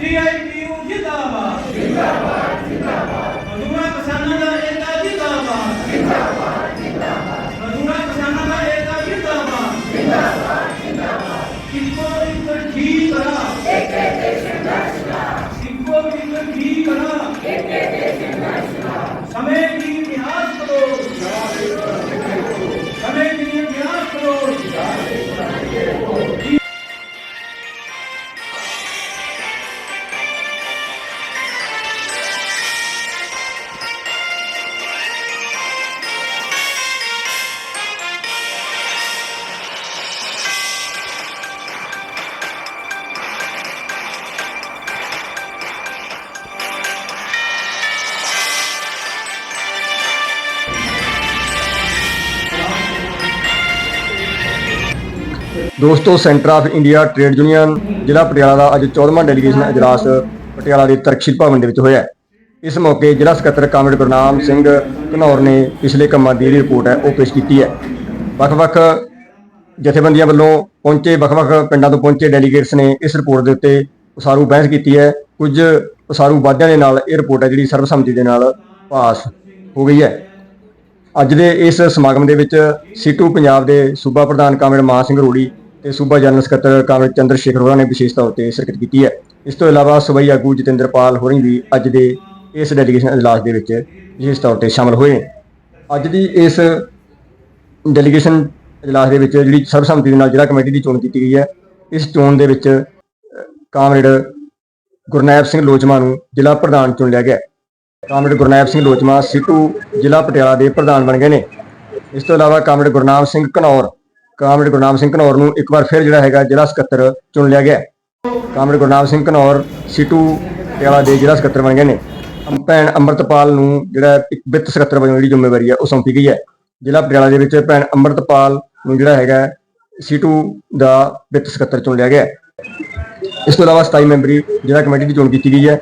ਸੀਆਈਟੀਯੂ ਜਿੰਦਾਬਾਦ ਜਿੰਦਾਬਾਦ। ਜਿੰਦਾਬਾਦ। ਮਜ਼ਦੂਰਾਂ ਕਿਸਾਨਾਂ ਦਾ ਏਕਾ ਜਿੰਦਾਬਾਦ। ਜਿੰਦਾਬਾਦ ਜਿੰਦਾਬਾਦ। ਮਜ਼ਦੂਰਾਂ ਕਿਸਾਨਾਂ ਦਾ ਏਕਾ ਜਿੰਦਾਬਾਦ। ਜਿੰਦਾਬਾਦ ਜਿੰਦਾਬਾਦ। ਇੱਕੋ ਇੱਕ ਠੀਕ ਕਰਾ। ਏਕੇ ਦੇ ਸੰਘਰਸ਼ ਦਾ ਇੱਕੋ ਇੱਕ ਠੀਕ ਕਰਾ। ਏਕੇ ਦੇ ਸੰਘਰਸ਼ ਦਾ ਸਮੇਂ ਦੀ ਇਤਿਹਾਸ ਕਰੋ। ਸਮੇਂ ਦੀ ਇਤਿਹਾਸ ਕਰੋ। ਦੋਸਤੋ centre of India trade union ਜ਼ਿਲ੍ਹਾ ਪਟਿਆਲਾ ਦਾ ਅੱਜ 14ਵਾਂ ਡੈਲੀਗੇਸ਼ਨ ਇਜਲਾਸ ਪਟਿਆਲਾ ਦੇ ਤਰਕਸ਼ੀਲ ਭਵਨ ਦੇ ਵਿੱਚ ਹੋਇਆ ਇਸ ਮੌਕੇ ਜ਼ਿਲ੍ਹਾ ਸਕੱਤਰ ਕਾਮਰੇਡ ਗੁਰਨਾਮ ਸਿੰਘ ਘਨੌਰ ਨੇ ਪਿਛਲੇ ਕੰਮਾਂ ਦੀ ਜਿਹੜੀ ਰਿਪੋਰਟ ਹੈ, ਉਹ ਪੇਸ਼ ਕੀਤੀ ਹੈ। ਵੱਖ-ਵੱਖ ਜਥੇਬੰਦੀਆਂ ਵੱਲੋਂ ਪਹੁੰਚੇ ਵੱਖ-ਵੱਖ ਪਿੰਡਾਂ ਤੋਂ ਪਹੁੰਚੇ ਡੈਲੀਗੇਟਸ ਨੇ ਇਸ ਰਿਪੋਰਟ ਦੇ ਉੱਤੇ ਉਸਾਰੂ ਬਹਿਸ ਕੀਤੀ ਹੈ। ਕੁਝ ਉਸਾਰੂ ਵਾਅਦਿਆਂ ਦੇ ਨਾਲ ਇਹ ਰਿਪੋਰਟ ਹੈ, ਜਿਹੜੀ ਸਰਬਸੰਮਤੀ ਦੇ ਨਾਲ ਪਾਸ ਹੋ ਗਈ ਹੈ। ਅੱਜ ਦੇ ਇਸ ਸਮਾਗਮ ਦੇ ਵਿੱਚ ਸੀਟੂ ਪੰਜਾਬ ਦੇ ਸੂਬਾ ਪ੍ਰਧਾਨ ਕਾਮਰੇਡ ਮਾਨ ਸਿੰਘ ਰੋੜੀ ਤੇ ਸੂਬਾ ਜਨਰਲ ਸਕੱਤਰ ਕਾਮਰੇਡ ਚੰਦਰ ਸ਼ੇਖਰ ਹੋਰਾਂ ਨੇ ਵਿਸ਼ੇਸ਼ ਤੌਰ ਤੇ ਸ਼ਿਰਕਤ ਕੀਤੀ ਹੈ। ਇਸ ਤੋਂ ਇਲਾਵਾ ਸੂਬਾਈ ਆਗੂ ਜਤਿੰਦਰਪਾਲ ਹੋਰਾਂ ਵੀ ਅੱਜ ਦੇ ਇਸ ਡੈਲੀਗੇਸ਼ਨ ਇਜਲਾਸ ਦੇ ਵਿੱਚ ਵਿਸ਼ੇਸ਼ ਤੌਰ ਤੇ ਸ਼ਾਮਲ ਹੋਏ। ਅੱਜ ਦੀ ਇਸ ਡੈਲੀਗੇਸ਼ਨ ਇਜਲਾਸ ਦੇ ਵਿੱਚ ਜਿਹੜੀ ਸਰਬਸੰਮਤੀ ਦੇ ਨਾਲ ਜ਼ਿਲ੍ਹਾ ਕਮੇਟੀ ਦੀ ਚੋਣ ਕੀਤੀ ਗਈ ਹੈ। ਇਸ ਚੋਣ ਦੇ ਵਿੱਚ ਕਾਮਰੇਡ ਗੁਰਨੈਬ ਸਿੰਘ ਲੋਚਮਾ ਨੂੰ ਜ਼ਿਲ੍ਹਾ ਪ੍ਰਧਾਨ ਚੁਣ ਲਿਆ ਗਿਆ। ਕਾਮਰੇਡ ਗੁਰਨੈਬ ਸਿੰਘ ਲੋਚਮਾ ਸਿੱਟੂ ਜ਼ਿਲ੍ਹਾ ਪਟਿਆਲਾ ਦੇ ਪ੍ਰਧਾਨ ਬਣ ਗਏ ਨੇ। ਇਸ ਤੋਂ ਇਲਾਵਾ ਕਾਮਰੇਡ ਗੁਰਨਾਮ ਸਿੰਘ ਘਨੌਰ ਕਾਮਰੇਡ ਗੁਰਨਾਮ ਸਿੰਘ ਘਨੌਰ ਨੂੰ ਇੱਕ ਵਾਰ ਫਿਰ ਜਿਹੜਾ ਹੈਗਾ ਜ਼ਿਲ੍ਹਾ ਸਕੱਤਰ ਚੁਣ ਲਿਆ ਗਿਆ। ਕਾਮਰੇਡ ਗੁਰਨਾਮ ਸਿੰਘ ਘਨੌਰ ਸਿੱਟੂ ਪਟਿਆਲਾ ਦੇ ਜ਼ਿਲ੍ਹਾ ਸਕੱਤਰ ਬਣ ਗਏ ਨੇ ਭੈਣ ਅੰਮ੍ਰਿਤਪਾਲ ਨੂੰ ਜਿਹੜਾ ਇੱਕ ਵਿੱਤ ਸਕੱਤਰ ਵਜੋਂ ਜਿਹੜੀ ਜ਼ਿੰਮੇਵਾਰੀ ਹੈ ਉਹ ਸੌਂਪੀ ਗਈ ਹੈ ਜ਼ਿਲ੍ਹਾ ਪਟਿਆਲਾ ਦੇ ਵਿੱਚ ਭੈਣ ਅੰਮ੍ਰਿਤਪਾਲ ਨੂੰ ਜਿਹੜਾ ਹੈਗਾ ਸਿੱਟੂ ਦਾ ਵਿੱਤ ਸਕੱਤਰ ਚੁਣ ਲਿਆ ਗਿਆ। ਇਸ ਤੋਂ ਇਲਾਵਾ 27 ਮੈਂਬਰੀ ਜ਼ਿਲ੍ਹਾ ਕਮੇਟੀ ਦੀ ਚੋਣ ਕੀਤੀ ਗਈ ਹੈ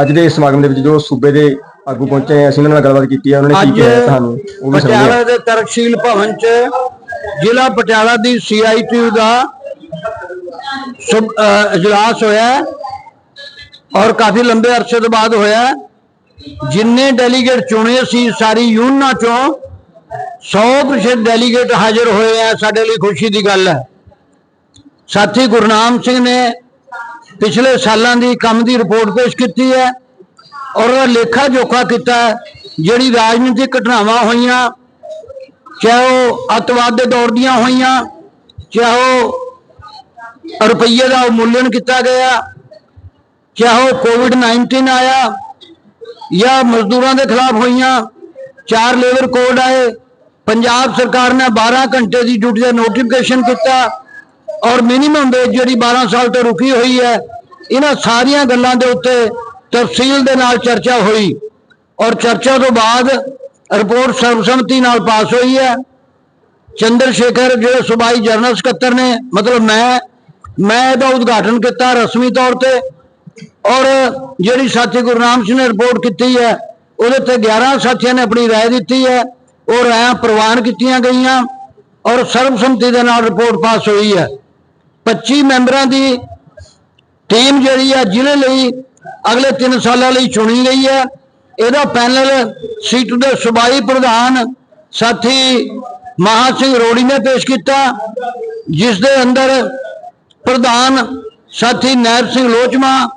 ਅੱਜ ਦੇ ਇਸ ਸਮਾਗਮ ਦੇ ਵਿੱਚ ਜੋ ਸੂਬੇ ਦੇ ਆਗੂ ਪਹੁੰਚੇ ਅਸੀਂ ਉਹਨਾਂ ਨਾਲ ਗੱਲਬਾਤ ਕੀਤੀ ਹੈ ਉਹਨਾਂ ਨੇ ਕੀ ਕਿਹਾ ਤੁਹਾਨੂੰ ਉਹ ਵੀ ਪਟਿਆਲਾ ਹਾਂ ਦੇ ਤਰਕਸ਼ੀਲ ਭਵਨ ਚ ਜ਼ਿਲ੍ਹਾ ਪਟਿਆਲਾ ਦੀ ਸੀਆਈਟੀਯੂ ਦਾ ਸੁਭ- ਅਹ ਇਜਲਾਸ ਹੋਇਆ ਔਰ ਕਾਫੀ ਲੰਬੇ ਅਰਸੇ ਤੋਂ ਬਾਅਦ ਹੋਇਆ ਜਿੰਨੇ ਡੈਲੀਗੇਟ ਚੁਣੇ ਸੀ, ਸਾਰੀ ਯੂਨੀਅਨਾਂ ਚੋਂ 100% ਡੈਲੀਗੇਟ ਹਾਜ਼ਰ ਹੋਏ ਆ ਸਾਡੇ ਲਈ ਖੁਸ਼ੀ ਦੀ ਗੱਲ ਹੈ। ਸਾਥੀ ਗੁਰਨਾਮ ਸਿੰਘ ਨੇ ਪਿਛਲੇ ਸਾਲਾਂ ਦੀ ਕੰਮ ਦੀ ਰਿਪੋਰਟ ਪੇਸ਼ ਕੀਤੀ ਹੈ ਔਰ ਉਹਦਾ ਲੇਖਾ ਜੋਖਾ ਕੀਤਾ ਜਿਹੜੀ ਰਾਜਨੀਤਿਕ ਘਟਨਾਵਾਂ ਹੋਈਆਂ ਚਾਹੇ ਉਹ ਅੱਤਵਾਦ ਦੇ ਦੌਰ ਦੀਆਂ ਹੋਈਆਂ, ਚਾਹੇ ਉਹ ਰੁਪਈਏ ਦਾ ਉਮੂਲਨ ਕੀਤਾ ਗਿਆ, ਚਾਹੇ ਉਹ ਕੋਵਿਡ 19 ਆਇਆ ਜਾਂ ਮਜ਼ਦੂਰਾਂ ਦੇ ਖਿਲਾਫ ਹੋਈਆਂ, ਚਾਰ ਲੇਬਰ ਕੋਡ ਆਏ, ਪੰਜਾਬ ਸਰਕਾਰ ਨੇ 12 ਘੰਟੇ ਦੀ ਡਿਊਟੀ ਦਾ ਨੋਟੀਫਿਕੇਸ਼ਨ ਕੀਤਾ ਔਰ ਮਿਨੀਮਮ ਵੇਜ ਜਿਹੜੀ 12 ਸਾਲ ਤੋਂ ਰੁਕੀ ਹੋਈ ਹੈ, ਇਹਨਾਂ ਸਾਰੀਆਂ ਗੱਲਾਂ ਦੇ ਉੱਤੇ ਤਫਸੀਲ ਦੇ ਨਾਲ ਚਰਚਾ ਹੋਈ ਔਰ ਚਰਚਾ ਤੋਂ ਬਾਅਦ ਰਿਪੋਰਟ ਸਰਬਸੰਮਤੀ ਨਾਲ ਪਾਸ ਹੋਈ ਹੈ ਚੰਦਰ ਸ਼ੇਖਰ ਜਿਹੜੇ ਸੂਬਾਈ ਜਨਰਲ ਸਕੱਤਰ ਨੇ ਮਤਲਬ ਮੈਂ ਮੈਂ ਇਹਦਾ ਉਦਘਾਟਨ ਕੀਤਾ ਰਸਮੀ ਤੌਰ ਤੇ ਔਰ ਜਿਹੜੀ ਸਾਥੀ ਗੁਰਨਾਮ ਸਿੰਘ ਨੇ ਰਿਪੋਰਟ ਕੀਤੀ ਹੈ ਉਹਦੇ ਤੇ 11 ਸਾਥੀਆਂ ਨੇ ਆਪਣੀ رائے ਦਿੱਤੀ ਹੈ ਉਹ ਰਾਇਆਂ ਪ੍ਰਵਾਨ ਕੀਤੀਆਂ ਗਈਆਂ ਔਰ ਸਰਬਸੰਮਤੀ ਦੇ ਨਾਲ ਰਿਪੋਰਟ ਪਾਸ ਹੋਈ ਹੈ 25 ਮੈਂਬਰਾਂ ਦੀ ਟੀਮ ਜਿਹੜੀ ਹੈ ਜ਼ਿਲ੍ਹੇ ਲਈ ਅਗਲੇ 3 ਸਾਲਾਂ ਲਈ ਚੁਣੀ ਗਈ ਹੈ ਇਹਦਾ ਪੈਨਲ ਸੀਟ ਦੇ ਸੂਬਾਈ ਪ੍ਰਧਾਨ ਸਾਥੀ ਮਹਾ ਸਿੰਘ ਰੋੜੀ ਨੇ ਪੇਸ਼ ਕੀਤਾ, ਜਿਸ ਦੇ ਅੰਦਰ ਪ੍ਰਧਾਨ ਸਾਥੀ ਨੈਬ ਸਿੰਘ ਲੋਚਮਾ,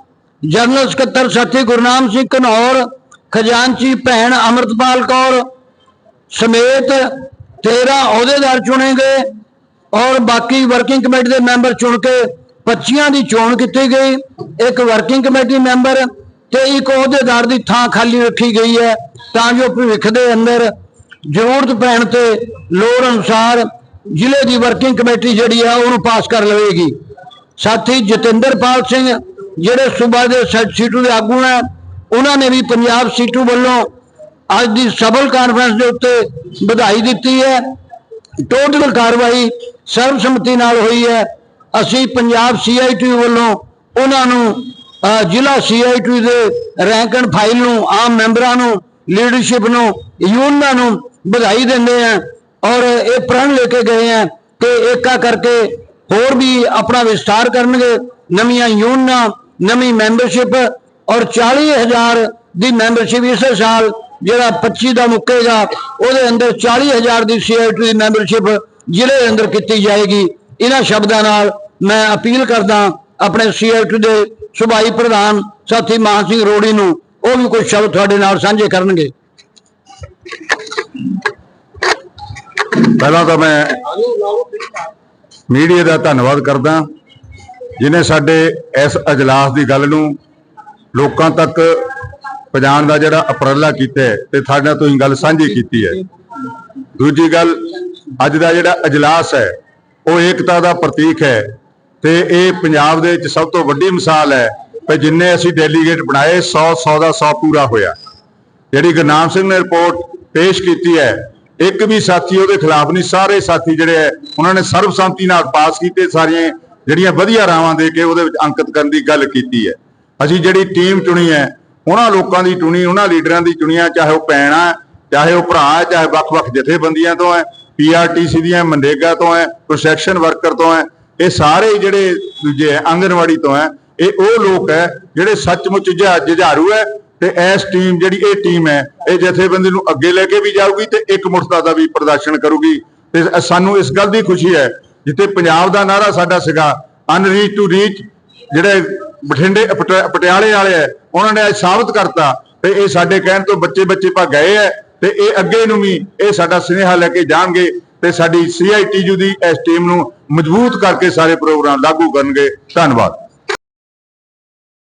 ਜਨਰਲ ਸਕੱਤਰ ਸਾਥੀ ਗੁਰਨਾਮ ਸਿੰਘ ਘਨੌਰ, ਖਜ਼ਾਨਚੀ ਭੈਣ ਅਮਰਤਪਾਲ ਕੌਰ ਸਮੇਤ 13 ਅਹੁਦੇਦਾਰ ਚੁਣੇ ਗਏ ਔਰ ਬਾਕੀ ਵਰਕਿੰਗ ਕਮੇਟੀ ਦੇ ਮੈਂਬਰ ਚੁਣ ਕੇ 25 ਦੀ ਚੋਣ ਕੀਤੀ ਗਈ। ਇੱਕ ਵਰਕਿੰਗ ਕਮੇਟੀ ਮੈਂਬਰ ਤੇ ਇੱਕ ਅਹੁਦੇਦਾਰ ਦੀ ਥਾਂ ਖਾਲੀ ਰੱਖੀ ਗਈ ਹੈ, ਤਾਂ ਜੋ ਭਵਿੱਖ ਦੇ ਅੰਦਰ ਜ਼ਰੂਰਤ ਪੈਣ ਤੇ ਲੋੜ ਅਨੁਸਾਰ ਜ਼ਿਲ੍ਹੇ ਦੀ ਵਰਕਿੰਗ ਕਮੇਟੀ ਜਿਹੜੀ ਹੈ ਉਹਨੂੰ ਪਾਸ ਕਰ ਲਵੇਗੀ। ਸਾਥੀ ਜਤਿੰਦਰਪਾਲ ਸਿੰਘ ਜਿਹੜੇ ਸੂਬਾ ਦੇ ਸੈਟ ਸੀਟੂ ਦੇ ਆਗੂ ਹੈ ਉਹਨਾਂ ਨੇ ਵੀ ਪੰਜਾਬ ਸੀਟੂ ਵੱਲੋਂ ਅੱਜ ਦੀ ਸਬਲ ਕਾਨਫਰੰਸ ਦੇ ਉੱਤੇ ਵਧਾਈ ਦਿੱਤੀ ਹੈ। ਟੋਟਲ ਕਾਰਵਾਈ ਸਰਬਸੰਮਤੀ ਨਾਲ ਹੋਈ ਹੈ। ਅਸੀਂ ਪੰਜਾਬ ਸੀਆਈਟੀ ਵੱਲੋਂ ਉਹਨਾਂ ਨੂੰ ਜ਼ਿਲ੍ਹਾ ਸੀਆਈਟੀ ਦੇ ਰੈਂਕ ਐਂਡ ਫਾਈਲ ਨੂੰ, ਆਮ ਮੈਂਬਰਾਂ ਨੂੰ, ਲੀਡਰਸ਼ਿਪ ਨੂੰ, ਯੂਨੀਅਨਾਂ ਨੂੰ ਵਧਾਈ ਦਿੰਦੇ ਹਾਂ ਔਰ ਇਹ ਪ੍ਰਣ ਲੈ ਕੇ ਗਏ ਆ ਕਿ ਏਕਾ ਕਰਕੇ ਹੋਰ ਵੀ ਆਪਣਾ ਵਿਸਤਾਰ ਕਰਨਗੇ। ਨਵੀਆਂ ਯੂਨੀਅਨਾਂ, ਨਵੀਂ ਮੈਂਬਰਸ਼ਿਪ ਔਰ 40000 ਦੀ ਮੈਂਬਰਸ਼ਿਪ ਇਸੇ ਸਾਲ ਜਿਹੜਾ 25 ਦਾ ਮੁੱਕੇਗਾ, ਉਹਦੇ ਅੰਦਰ 40000 ਦੀ ਸੀਆਈਟੀ ਦੀ ਮੈਂਬਰਸ਼ਿਪ ਜ਼ਿਲ੍ਹੇ ਦੇ ਅੰਦਰ ਕੀਤੀ ਜਾਏਗੀ। ਇਹਨਾਂ ਸ਼ਬਦਾਂ ਨਾਲ ਮੈਂ ਅਪੀਲ ਕਰਦਾ, ਆਪਣੇ ਸੀਆਈਟੀ ਦੇ ਸੁਭਾਈ ਪ੍ਰਧਾਨ ਸਾਥੀ ਮਾਨ ਸਿੰਘ ਰੋੜੀ ਨੂੰ ਉਹ ਵੀ ਕੁਝ ਸ਼ਬਦ ਤੁਹਾਡੇ ਨਾਲ ਸਾਂਝੇ ਕਰਨਗੇ। ਪਹਿਲਾਂ ਤਾਂ ਮੈਂ ਮੀਡੀਆ ਦਾ ਧੰਨਵਾਦ ਕਰਦਾ, ਜਿਨੇ ਸਾਡੇ ਇਸ ਅਜਲਾਸ ਦੀ ਗੱਲ ਨੂੰ ਲੋਕਾਂ ਤੱਕ ਪਹੁੰਚਾਉਣ ਦਾ ਜਿਹੜਾ ਉਪਰਾਲਾ ਕੀਤਾ ਹੈ ਤੇ ਸਾਡੇ ਨਾਲ ਤੁਸੀਂ ਗੱਲ ਸਾਂਝੀ ਕੀਤੀ ਹੈ। ਦੂਜੀ ਗੱਲ, ਅੱਜ ਦਾ ਜਿਹੜਾ ਅਜਲਾਸ ਹੈ, ਉਹ ਏਕਤਾ ਦਾ ਪ੍ਰਤੀਕ ਹੈ। ਤੇ ਇਹ ਪੰਜਾਬ ਦੇ ਵਿੱਚ ਸਭ ਤੋਂ ਵੱਡੀ ਮਿਸਾਲ ਹੈ ਕਿ ਜਿੰਨੇ ਅਸੀਂ ਡੈਲੀਗੇਟ ਬਣਾਏ 100 100 ਦਾ 100 ਪੂਰਾ ਹੋਇਆ। ਜਿਹੜੀ ਗੁਰਨਾਮ ਸਿੰਘ ਨੇ ਰਿਪੋਰਟ ਪੇਸ਼ ਕੀਤੀ ਹੈ, ਇੱਕ ਵੀ ਸਾਥੀ ਉਹਦੇ ਖਿਲਾਫ ਨਹੀਂ, ਸਾਰੇ ਸਾਥੀ ਜਿਹੜੇ ਹੈ, ਉਹਨਾਂ ਨੇ ਸਰਬਸੰਮਤੀ ਨਾਲ ਪਾਸ ਕੀਤੇ ਸਾਰੀਆਂ ਜਿਹੜੀਆਂ ਵਧੀਆ ਰਾਵਾਂ ਦੇ ਕੇ ਉਹਦੇ ਵਿੱਚ ਅੰਕਿਤ ਕਰਨ ਦੀ ਗੱਲ ਕੀਤੀ ਹੈ। ਅਸੀਂ ਜਿਹੜੀ ਟੀਮ ਚੁਣੀ ਹੈ, ਉਹਨਾਂ ਲੋਕਾਂ ਦੀ ਚੁਣੀ, ਉਹਨਾਂ ਲੀਡਰਾਂ ਦੀ ਚੁਣੀਆਂ ਚਾਹੇ ਉਹ ਭੈਣ ਹੈ, ਚਾਹੇ ਉਹ ਭਰਾ ਹੈ, ਚਾਹੇ ਵੱਖ-ਵੱਖ ਜਥੇਬੰਦੀਆਂ ਤੋਂ ਹੈ ਪੀਆਰਟੀਸੀ ਦੀਆਂ, ਮਨਰੇਗਾ ਤੋਂ ਹੈ ਪ੍ਰੋਸੈਕਸ਼ਨ ਵਰਕਰ ਤੋਂ ਹੈ ਇਹ ਸਾਰੇ ਜਿਹੜੇ ਦੂਜੇ ਹੈ, ਆਂਗਨਵਾੜੀ ਤੋਂ ਹੈ ਇਹ ਉਹ ਲੋਕ ਹੈ ਜਿਹੜੇ ਸੱਚਮੁੱਚ ਜੁਝਾ- ਜੁਝਾਰੂ ਹੈ ਤੇ ਇਸ ਟੀਮ ਜਿਹੜੀ ਇਹ ਟੀਮ ਹੈ ਇਹ ਜਥੇਬੰਦੀ ਨੂੰ ਅੱਗੇ ਲੈ ਕੇ ਵੀ ਜਾਊਗੀ ਤੇ ਇੱਕ ਮੁਰਤਾ ਦਾ ਵੀ ਪ੍ਰਦਰਸ਼ਨ ਕਰੂਗੀ। ਤੇ ਸਾਨੂੰ ਇਸ ਗੱਲ ਦੀ ਖੁਸ਼ੀ ਹੈ ਜਿੱਥੇ ਪੰਜਾਬ ਦਾ ਨਾਰਾ ਸਾਡਾ ਸੀਗਾ ਅਨਰੀਚ ਟੂ ਰੀਚ ਜਿਹੜੇ ਬਠਿੰਡੇ ਪਟ- ਪਟਿਆਲੇ ਵਾਲੇ ਹੈ ਉਹਨਾਂ ਨੇ ਅੱਜ ਸਾਬਤ ਕਰਤਾ ਤੇ ਇਹ ਸਾਡੇ ਕਹਿਣ ਤੋਂ ਬੱਚੇ ਬੱਚੇ ਭਾ ਗਏ ਹੈ ਤੇ ਇਹ ਅੱਗੇ ਨੂੰ ਵੀ ਇਹ ਸਾਡਾ ਸੁਨੇਹਾ ਲੈ ਕੇ ਜਾਣਗੇ। ਤੇ ਸਾਡੀ ਸੀਆਈਟੀਯੂ ਦੀ ਇਸ ਟੀਮ ਨੂੰ ਮਜ਼ਬੂਤ ਕਰਕੇ ਸਾਰੇ ਪ੍ਰੋਗਰਾਮ ਲਾਗੂ ਕਰਨਗੇ। ਧੰਨਵਾਦ।